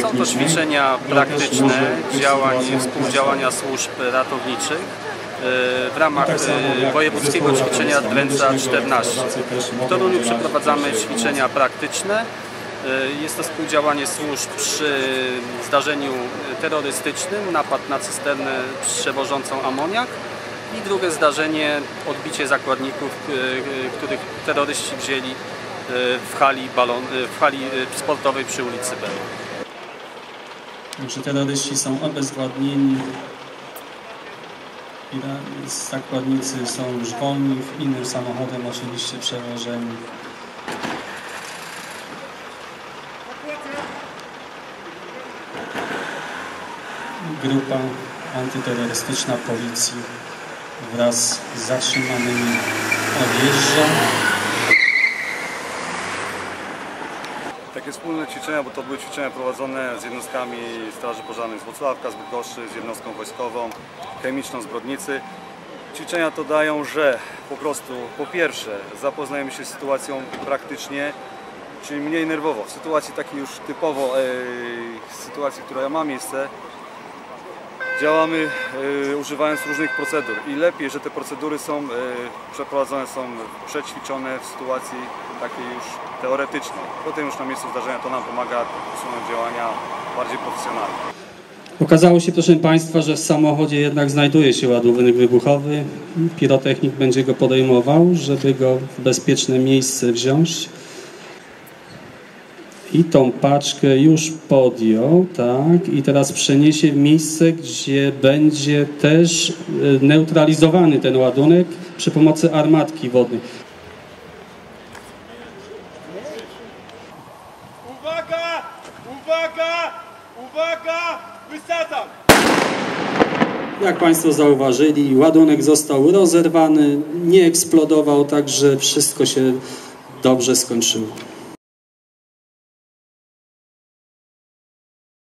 Są to ćwiczenia praktyczne działań, współdziałania służb ratowniczych w ramach e, wojewódzkiego ćwiczenia Dręca 14. W Toruniu przeprowadzamy ćwiczenia praktyczne. E, Jest to współdziałanie służb przy zdarzeniu terrorystycznym, napad na cysternę przewożącą amoniak i drugie zdarzenie odbicie zakładników, których terroryści wzięli w hali, balon, w hali sportowej przy ulicy Belu. Także terroryści są obezwładnieni. Zakładnicy są już wolni, innym samochodem oczywiście przewożeni. Grupa antyterrorystyczna policji wraz z zatrzymanymi odjeżdża. Takie wspólne ćwiczenia, bo to były ćwiczenia prowadzone z jednostkami Straży Pożarnej z Wrocławka, z Bydgoszczy, z jednostką wojskową, chemiczną z Brodnicy. Ćwiczenia to dają, że po prostu po pierwsze zapoznajemy się z sytuacją praktycznie, czyli mniej nerwowo. W sytuacji takiej już typowo, e, sytuacji, która ma miejsce, działamy e, używając różnych procedur i lepiej, że te procedury są e, przeprowadzone, są przećwiczone w sytuacji takiej już teoretycznej. Potem już na miejscu zdarzenia to nam pomaga usunąć działania bardziej profesjonalne. Okazało się, proszę Państwa, że w samochodzie jednak znajduje się ładunek wybuchowy. Pirotechnik będzie go podejmował, żeby go w bezpieczne miejsce wziąć. I tą paczkę już podjął, tak, i teraz przeniesie w miejsce, gdzie będzie też e, neutralizowany ten ładunek przy pomocy armatki wodnej. Uwaga! Uwaga! Uwaga! Wysadzam! Jak Państwo zauważyli, ładunek został rozerwany, nie eksplodował, także wszystko się dobrze skończyło.